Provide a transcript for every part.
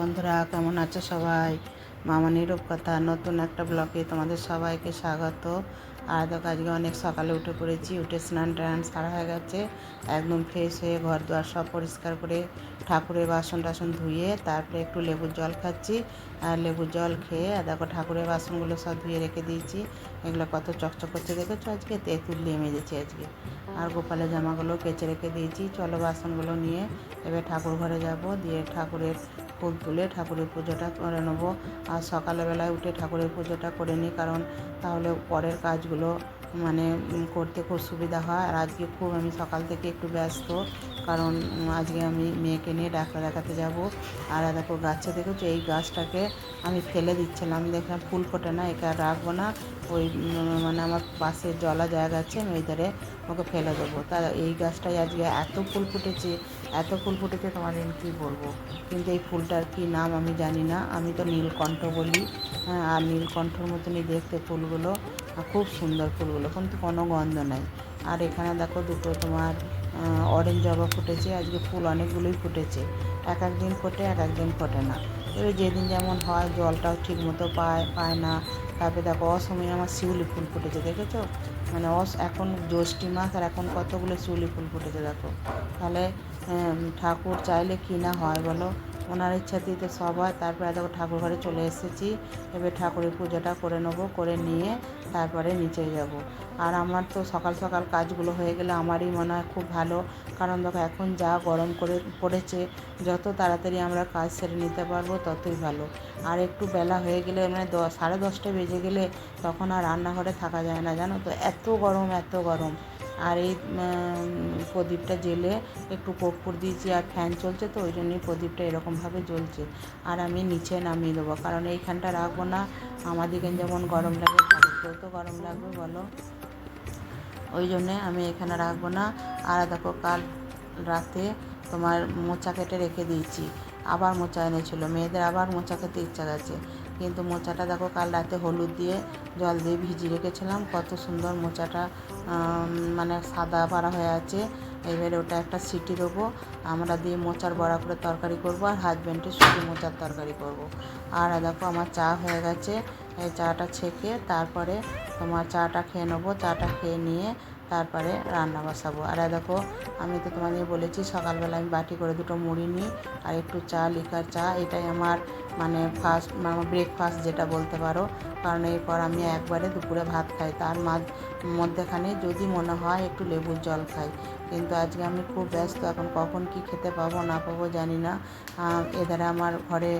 বন্ধুরা, কেমন আছো সবাই? মামানি রূপকথা, নতুন একটা ব্লগে তোমাদের সবাইকে স্বাগত। আর দেখো, আজকে অনেক সকালে উঠে পড়েছি, উঠে স্নান টান সারা হয়ে গেছে। একদম ফ্রেশ হয়ে ঘর দুয়ার সব পরিষ্কার করে ঠাকুরের বাসন টাসন ধুয়ে তারপরে একটু লেবুর জল খাচ্ছি। আর লেবুর জল খেয়ে আর দেখো, ঠাকুরের বাসনগুলো সব ধুয়ে রেখে দিয়েছি। এগুলো কত চকচক করছে দেখেছ আজকে? তেঁতুল দিয়ে মেজেছি আজকে। আর গোপালের জামাগুলো কেচে রেখে দিয়েছি। চলো বাসনগুলো নিয়ে এবার ঠাকুর ঘরে যাব। দিয়ে ঠাকুরের ফুল তুলে ঠাকুরের পুজোটা করে নেব। আর সকালবেলায় উঠে ঠাকুরের পুজোটা করে নিই, কারণ তাহলে পরের কাজগুলো মানে করতে খুব সুবিধা হয়। আর আজকে খুব আমি সকাল থেকে একটু ব্যস্ত। কারণ আজকে আমি মেয়েকে নিয়ে ডাক্তার দেখাতে যাব। আর দেখো গাছে দেখেছ এই গাছটাকে আমি ফেলে দিচ্ছিলাম। দেখলাম ফুল ফোটে না, একে রাখব না। ওই মানে আমার পাশে জলা জায়গা আছে, আমি ওই ধারে ওকে ফেলে দেবো। তা এই গাছটাই আজকে এত ফুল ফুটেছে, এত ফুল ফুটেছে তোমাদের কী বলব? কিন্তু এই ফুলটার কী নাম আমি জানি না। আমি তো নীলকণ্ঠ বলি। হ্যাঁ আর নীলকণ্ঠর মতনই দেখতে ফুলগুলো। খুব সুন্দর ফুলগুলো, কিন্তু কোনো গন্ধ নাই। আর এখানে দেখো দুটো তোমার অরেঞ্জ জবা ফুটেছে, আজকে ফুল অনেকগুলোই ফুটেছে। এক এক দিন ফোটে, এক এক দিন ফোটে না। এবার যেদিন যেমন হয়, জলটাও ঠিক মতো পায় পায় না। তারপরে দেখো, অসময়ে আমার শিউলি ফুল ফুটেছে, দেখেছ? মানে অস, এখন জ্যৈষ্ঠী মাস, আর এখন কতগুলো শিউলি ফুল ফুটেছে, দেখো। তাহলে ঠাকুর চাইলে কিনা হয় বলো? ওনার ইচ্ছাতেই হয়। তারপরে দেখো ঠাকুর ঘরে চলে এসেছি। এবার ঠাকুরের পুজোটা করে নেব, করে নিয়ে তারপরে নিচে যাব। আর আমার তো সকাল সকাল কাজগুলো হয়ে গেলে আমারই মনে হয় খুব ভালো। কারণ দেখো এখন যা গরম করে পড়েছে, যত তাড়াতাড়ি আমরা কাজ সেরে নিতে পারব ততই ভালো। আর একটু বেলা হয়ে গেলে মানে দশ সাড়ে দশটা বেজে গেলে তখন আর রান্নাঘরে থাকা যায় না, জানো তো? এত গরম এত গরম। আর এই প্রদীপটা জেলে একটু কর্পূর দিয়েছি আর ফ্যান চলছে তো, ওই জন্যই প্রদীপটা এরকমভাবে জ্বলছে। আর আমি নিচে নামিয়ে দেবো, কারণ এইখানটা রাখব না আমাদেরকে যেমন গরম লাগে ঘরেতেও তো গরম লাগবে, বলো। ওই জন্যে আমি এখানে রাখব না। আর দেখো, কাল রাতে তোমার মোচা কেটে রেখে দিয়েছি, আবার মোচা এনেছিল, মেয়েদের আবার মোচা খেতে ইচ্ছা গেছে। কিন্তু মোচাটা দেখো কাল রাতে হলুদ দিয়ে জল দিয়ে ভিজিয়ে রেখেছিলাম। কত সুন্দর মোচাটা মানে সাদা পাড়া হয়ে আছে। এবারে ওটা একটা সিটি দেবো। আমরা দিয়ে মোচার বড়া করে তরকারি করব আর হাজব্যান্ডের শুধু মোচার তরকারি করব। আর দেখো আমার চা হয়ে গেছে। এই চাটা ছেঁকে তারপরে তোমার চাটা খেয়ে নেব। চাটা খেয়ে নিয়ে তারপরে রান্না বসাবো। আর দেখো, আমি তো তোমাদের বলেছি সকালবেলা আমি বাটি করে দুটো মুড়ি নিই আর একটু চা, লিকার চা। এটাই আমার মানে ফার্স্ট মানে ব্রেকফাস্ট যেটা বলতে পারো। কারণ এরপর আমি একবারে দুপুরে ভাত খাই। তার মাঝ, মধ্যেখানে যদি মনে হয় একটু লেবুর জল খাই। কিন্তু আজকে আমি খুব ব্যস্ত। এখন কখন কি খেতে পাবো না পাবো জানি না। এধারে আমার ঘরে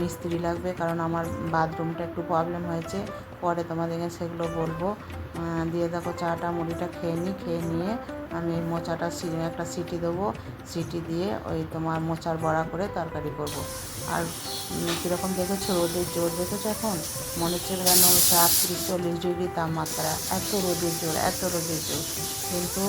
মিস্ত্রি লাগবে, কারণ আমার বাথরুমটা একটু প্রবলেম হয়েছে। পরে তোমাদেরকে সেগুলো বলব। দিয়ে দেখো চাটা, মুড়িটা খেয়ে নিই খেয়ে নিয়ে আমি মোচাটা একটা সিটি দেবো। সিটি দিয়ে ওই তোমার মোচার বড়া করে তরকারি করব। আর কীরকম দেখেছ? রোদের জোর দেখেছ এখন? মনে হচ্ছে যেন আটত্রিশ চল্লিশ ডিগ্রি তাপমাত্রা। এত রোদের জোর, এত রোদের জোর। কিন্তু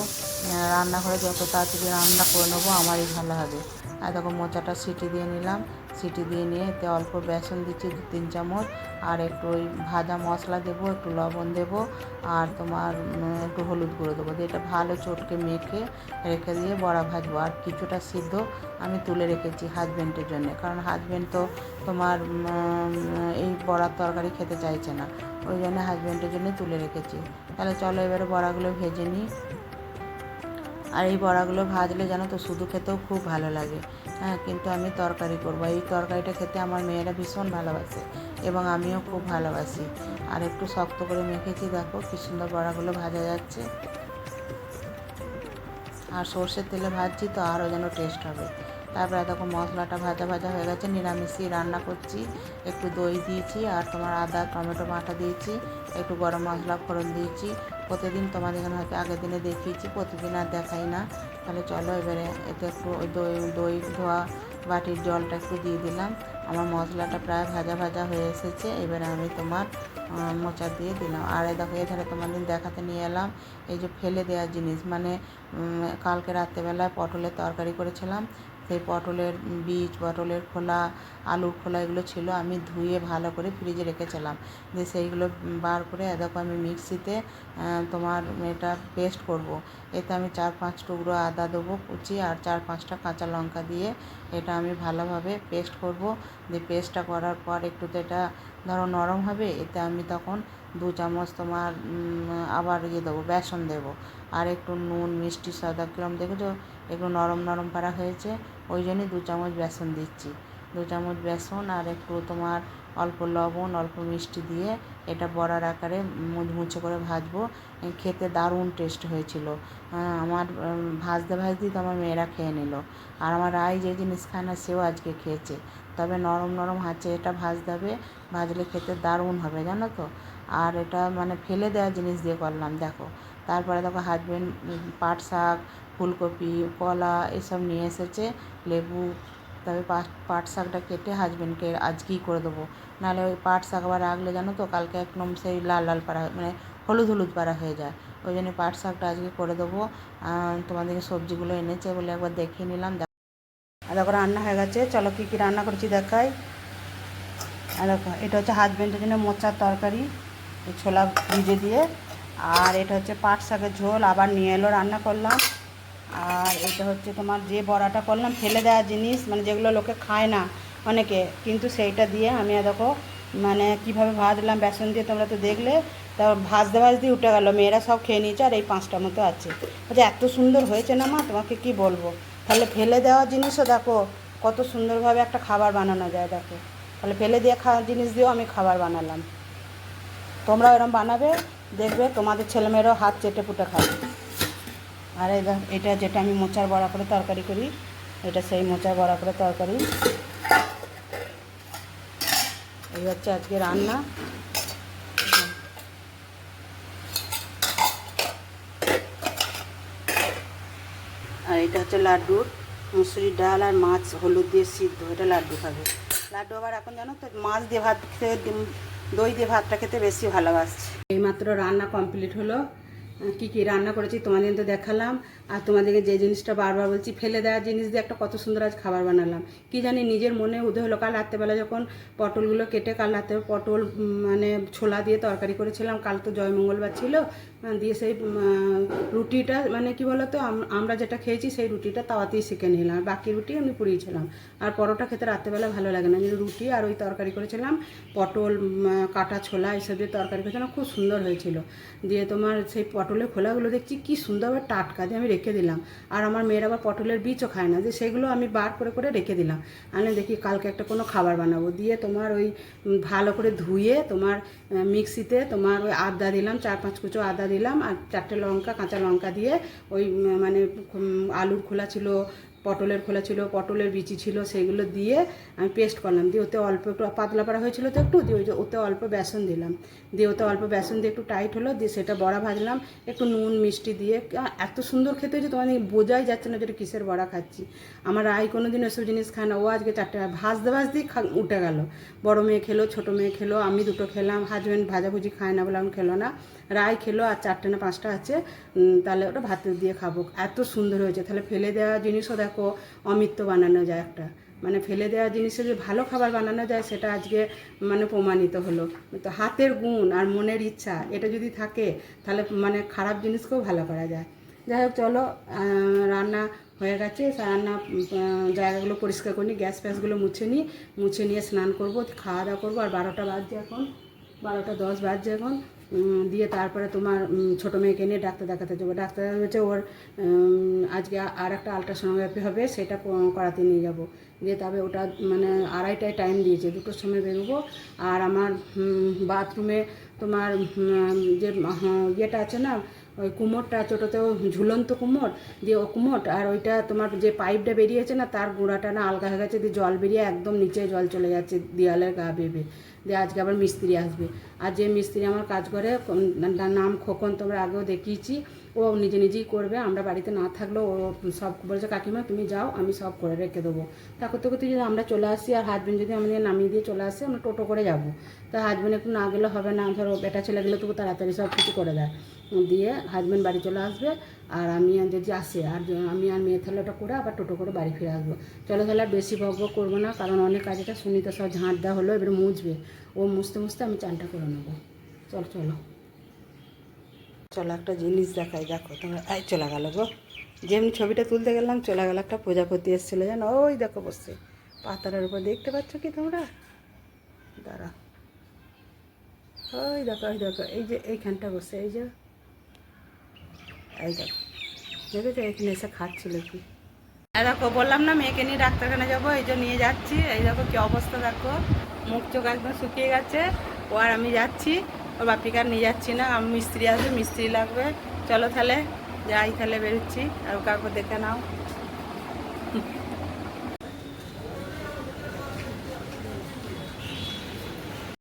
রান্নাঘরে যত তাড়াতাড়ি রান্না করে নেব, আমারই ভালো হবে। আর দেখো মোচাটা সিটি দিয়ে নিলাম। সিটি দিয়ে নিয়ে এতে অল্প বেসন দিচ্ছি দু তিন চামচ। আর একটু ওই ভাজা মশলা দেবো, একটু লবণ দেবো আর তোমার একটু হলুদ গুঁড়ো দেবো দিয়ে এটা ভালো চটকে মেখে রেখে দিয়ে বড়া ভাজবো। আর কিছুটা সিদ্ধ আমি তুলে রেখেছি হাজব্যান্ডের জন্য। কারণ হাজব্যান্ড তো তোমার এই বড়ার তরকারি খেতে চাইছে না। ওই জন্য হাজব্যান্ডের জন্য তুলে রেখেছি। তাহলে চলো এবারে বড়াগুলো ভেজে নিই। আর এই বড়াগুলো ভাজলে জানো তো, শুধু খেতেও খুব ভালো লাগে। হ্যাঁ কিন্তু আমি তরকারি করব। এই তরকারিটা খেতে আমার মেয়েরা ভীষণ ভালোবাসে এবং আমিও খুব ভালোবাসি। আর একটু শক্ত করে মেখেছি দেখো, কি সুন্দর বড়াগুলো ভাজা যাচ্ছে। আর সর্ষের তেলে ভাজছি তো আরও যেন টেস্ট হবে। তারপরে দেখো মশলাটা ভাজা ভাজা হয়ে গেছে, নিরামিষই রান্না করছি। একটু দই দিয়েছি আর তোমার আদা, টমেটো বাটা দিয়েছি, একটু গরম মশলা ফোড়ন দিয়েছি। প্রতিদিন তোমাদের এখানে হয়তো আগের দিনে দেখিয়েছি, প্রতিদিন আর দেখাই না। তাহলে চলো এবারে এতে একটু ওই দই দই ধোয়া বাটির জলটা একটু দিয়ে দিলাম। আমার মশলাটা প্রায় ভাজা ভাজা হয়ে এসেছে। এবারে আমি তোমার মোচা দিয়ে দিলাম। আর দেখো এখানে তোমাদের দেখাতে নিয়ে এলাম। এই যে ফেলে দেওয়ার জিনিস মানে কালকে রাত্রেবেলায় পটলের তরকারি করেছিলাম। সেই পটলের বীজ, পটলের খোলা, আলুর খোলা এগুলো ছিল, আমি ধুয়ে ভালো করে ফ্রিজে রেখেছিলাম। দিয়ে সেইগুলো বার করে দেখো আমি মিক্সিতে তোমার এটা পেস্ট করব। এতে আমি চার পাঁচ টুকরো আদা দেবো, কুচি, আর চার পাঁচটা কাঁচা লঙ্কা দিয়ে এটা আমি ভালোভাবে পেস্ট করব। দিয়ে পেস্টটা করার পর একটু তো এটা ধরো নরম হবে, এতে আমি তখন দু চামচ তোমার আবার ইয়ে দেবো, বেসন দেবো। আর একটু নুন, মিষ্টি, সাদা, কিরম দেখেছ? একটু নরম নরম পারা হয়েছে। ওই জন্যই দু চামচ বেসন দিচ্ছি। দু চামচ বেসন আর একটু তোমার অল্প লবণ অল্প মিষ্টি দিয়ে এটা বড়ার আকারে মুচমুচে করে ভাজবো। খেতে দারুণ টেস্ট হয়েছিল। হ্যাঁ, আমার ভাজতে ভাজতেই তো আমার মেয়েরা খেয়ে নিল। আর আমার রাই যে জিনিস খায় না সেও আজকে খেয়েছে। তবে নরম নরম হাঁচে এটা ভাজতে হবে ভাজলে খেতে দারুণ হবে জানো তো? আর এটা মানে ফেলে দেওয়া জিনিস দিয়ে করলাম দেখো। তারপরে দেখো হাজবেন্ড পাট শাক ফুলকপি, কলা এসব নিয়ে এসেছে, লেবু, তবে পাট শাকটা কেটে হাজবেন্ডকে আজকেই করে দেবো? নাহলে ওই পাট শাক আবার রাখলে জানো তো, কালকে একদম সেই লাল লাল পাড়া মানে হলুদ হলুদ পাড়া হয়ে যায়। ওই জন্য পাট শাকটা আজকে করে দেবো। তোমাদেরকে সবজিগুলো এনেছে বলে একবার দেখিয়ে নিলাম। দেখো রান্না হয়ে গেছে। চলো কী কী রান্না করছি দেখাই। দেখো, এটা হচ্ছে হাজবেন্ডের জন্য মোচার তরকারি, ছোলা ভিজে দিয়ে। আর এটা হচ্ছে পাট শাকের ঝোল। আবার নিয়ে এলো, রান্না করলাম। আর এটা হচ্ছে তোমার যে বড়াটা করলাম, ফেলে দেওয়া জিনিস মানে যেগুলো লোকে খায় না অনেকে, কিন্তু সেইটা দিয়ে আমি দেখো মানে কীভাবে ভাজলাম বেসন দিয়ে তোমরা তো দেখলে, তা ভাজতে ভাজতে উঠে গেল, মেয়েরা সব খেয়ে নিয়েছে আর এই পাঁচটা মতো আছে। বলছে এত সুন্দর হয়েছে না মা? তোমাকে কি বলব? তাহলে ফেলে দেওয়া জিনিসও দেখো, কত সুন্দরভাবে একটা খাবার বানানো যায় দেখো। তাহলে ফেলে দিয়ে খাওয়া জিনিস দিয়েও আমি খাবার বানালাম। তোমরা এরকম বানাবে, দেখবে তোমাদের ছেলেমেয়েরাও হাত চেটে পুটে খাবে। আর এটা যেটা আমি মোচার বড়া করে তরকারি করি, এটা সেই মোচার বড়া করে তরকারি। এই হচ্ছে আজকে রান্না। আর এটা হচ্ছে লাড্ডুর মুসুরির ডাল আর মাছ, হলুদ দিয়ে সিদ্ধ, এটা লাড্ডু খাবে। লাড্ডু আবার এখন জানো তো, মাছ দিয়ে ভাত খেতে, দই দিয়ে ভাতটা খেতে বেশি ভালোবাসছে। এইমাত্র রান্না কমপ্লিট হলো। কী কি রান্না করেছি তোমাদের তো দেখালাম। আর তোমাদেরকে যে জিনিসটা বারবার বলছি, ফেলে দেওয়া জিনিস দিয়ে একটা কত সুন্দর আজ খাবার বানালাম। কি জানি নিজের মনে উদয় হলো, কাল রাত্রেবেলা যখন পটলগুলো কেটে, কাল রাতে পটল মানে ছোলা দিয়ে তরকারি করেছিলাম, কাল তো জয়মঙ্গলবার ছিল দিয়ে সেই রুটিটা মানে কি বলতো, আম- আমরা যেটা খেয়েছি সেই রুটিটা তাওয়াতেই শিখে নিলাম। আর বাকি রুটি আমি পুড়িয়েছিলাম। আর পরোটা খেতে রাত্রেবেলা ভালো লাগে না। রুটি আর ওই তরকারি করেছিলাম, পটল কাটা ছোলা, এইসব দিয়ে তরকারি করেছিলাম, খুব সুন্দর হয়েছিল। দিয়ে তোমার সেই পটলের খোলাগুলো দেখছি, কি সুন্দরভাবে টাটকা দিয়ে আমি রেখে দিলাম। আর আমার মেয়েরা আবার পটলের বীজও খায় না। যে সেগুলো আমি বার করে করে রেখে দিলাম। আমি দেখি কালকে একটা কোনো খাবার বানাবো। দিয়ে তোমার ওই ভালো করে ধুয়ে তোমার মিক্সিতে তোমার ওই আদা দিলাম, চার পাঁচ কুচো আদা দিলাম আর চারটে লঙ্কা, কাঁচা লঙ্কা দিয়ে ওই মানে আলুর খোলা ছিল, পটলের খোলা ছিল, পটলের বিচি ছিল, সেগুলো দিয়ে আমি পেস্ট করলাম। দিয়ে ওতে অল্প একটু, পাতলা পাড়া হয়েছিল তো একটু, দিয়ে ওতে অল্প বেসন দিলাম। দিয়ে ওতে অল্প বেসন দিয়ে একটু টাইট হলো, দিয়ে সেটা বড়া ভাজলাম, একটু নুন, মিষ্টি দিয়ে। এত সুন্দর খেতে হয়েছে, তোমাদের বোঝাই যাচ্ছে না যে এটা কিসের বড়া খাচ্ছি। আমার আই কোনো দিন এসব জিনিস খায় না। ও আজকে চারটে, ভাজতে, ভাজতেই খা, উঠে গেল। বড় মেয়ে খেলো, ছোটো মেয়ে খেলো, আমি দুটো খেলাম হাজব্যান্ড ভাজাভুজি খায় না বলে আমি খেলো না। রায় খেলো আর চারটে না পাঁচটা আছে তাহলে ওটা ভাত দিয়ে খাব। এত সুন্দর হয়েছে। তাহলে ফেলে দেওয়া জিনিসও দেখো অমৃত বানানো যায় একটা। মানে ফেলে দেওয়া জিনিসে যে ভালো খাবার বানানো যায়, সেটা আজকে মানে প্রমাণিত হলো। তো হাতের গুণ আর মনের ইচ্ছা, এটা যদি থাকে, তাহলে মানে খারাপ জিনিসকেও ভালো করা যায়। যাই হোক, চলো রান্না হয়ে গেছে। রান্না জায়গাগুলো পরিষ্কার করে নিই, গ্যাস ফ্যাসগুলো মুছে নিই। মুছে নিয়ে স্নান করব, খাওয়া দাওয়া করব। আর বারোটা বাজছে এখন। বারোটা দশ বাজছে এখন। দিয়ে তারপরে তোমার ছোটো মেয়েকে নিয়ে ডাক্তার দেখাতে যাব। ডাক্তার হচ্ছে ওর আজকে আর একটা আলট্রাসোনোগ্রাফি হবে, সেটা করাতে নিয়ে যাব। দিয়ে তবে ওটা মানে আড়াইটায় টাইম দিয়েছে, দুটোর সময় বেরোবো। আর আমার বাথরুমে তোমার যে ইয়েটা আছে না ওই কুমোরটা ছোটোতেও ঝুলন্ত কুমোর, দিয়ে ও কুমোর আর ওইটা তোমার যে পাইপটা বেরিয়েছে না, তার গোড়াটা না আলগা হয়ে গেছে, দিয়ে জল বেরিয়ে একদম নিচে জল চলে যাচ্ছে দেওয়ালের গা বেবে দিয়ে আজকে আবার মিস্ত্রি আসবে। আর যে মিস্ত্রি আমার কাজ করে নাম খোকন, তোমরা আগেও দেখিয়েছি। ও নিজে নিজেই করবে, আমরা বাড়িতে না থাকলেও ও সব বলেছে, কাকিমা, তুমি যাও, আমি সব করে রেখে দেবো। তা করতে করতে যদি আমরা চলে আসি আর হাজব্যান্ড যদি আমাদের নামিয়ে দিয়ে চলে আসে, আমরা টোটো করে যাব। তা হাজবেন্ড একটু না গেলে হবে না, ধরো বেটা ছেলে গেলে তবু তাড়াতাড়ি সব কিছু করে দেয়। দিয়ে হাজব্যান্ড বাড়ি চলে আসবে, আর আমি যদি আসে, আর আমি আর মেয়ে ছেলেটা করে আবার টোটো করে বাড়ি ফিরে আসব। চলো তাহলে আর বেশি বক করব না, কারণ অনেক কাজটা সুনিতা সব ঝাঁট দেওয়া হলো, এবারে মুছবে। ও মুছতে মুছতে আমি চানটা করে নেব। চল, চলো। চলো একটা জিনিস দেখাই, দেখো তোমরা, এই চলে গেল গো। যেমনি ছবিটা তুলতে গেলাম, চলে গেল একটা প্রজাপতি এসেছিল, জানো? ওই দেখো বসে। পাতারের উপর দেখতে পাচ্ছ কি তোমরা? দাঁড়া। ওই দেখো ওই দেখো, এই যে এইখানটা বসে, এই যে। এই দেখো। দেখেছ? এখানে এসে খাচ্ছিল কি? দেখো, বললাম না মেয়েকে নিয়ে ডাক্তারখানা যাব, এই যে নিয়ে যাচ্ছি। এই দেখো কি অবস্থা, দেখো। মুখ চোখ একদম শুকিয়ে গেছে। ও আর আমি যাচ্ছি। ওর বাপিকে আর নিয়ে যাচ্ছি না। আমি মিস্ত্রি আসবে মিস্ত্রি লাগবে। চলো তাহলে, যাই তাহলে বেরোচ্ছি। আর কাউকে দেখে নাও।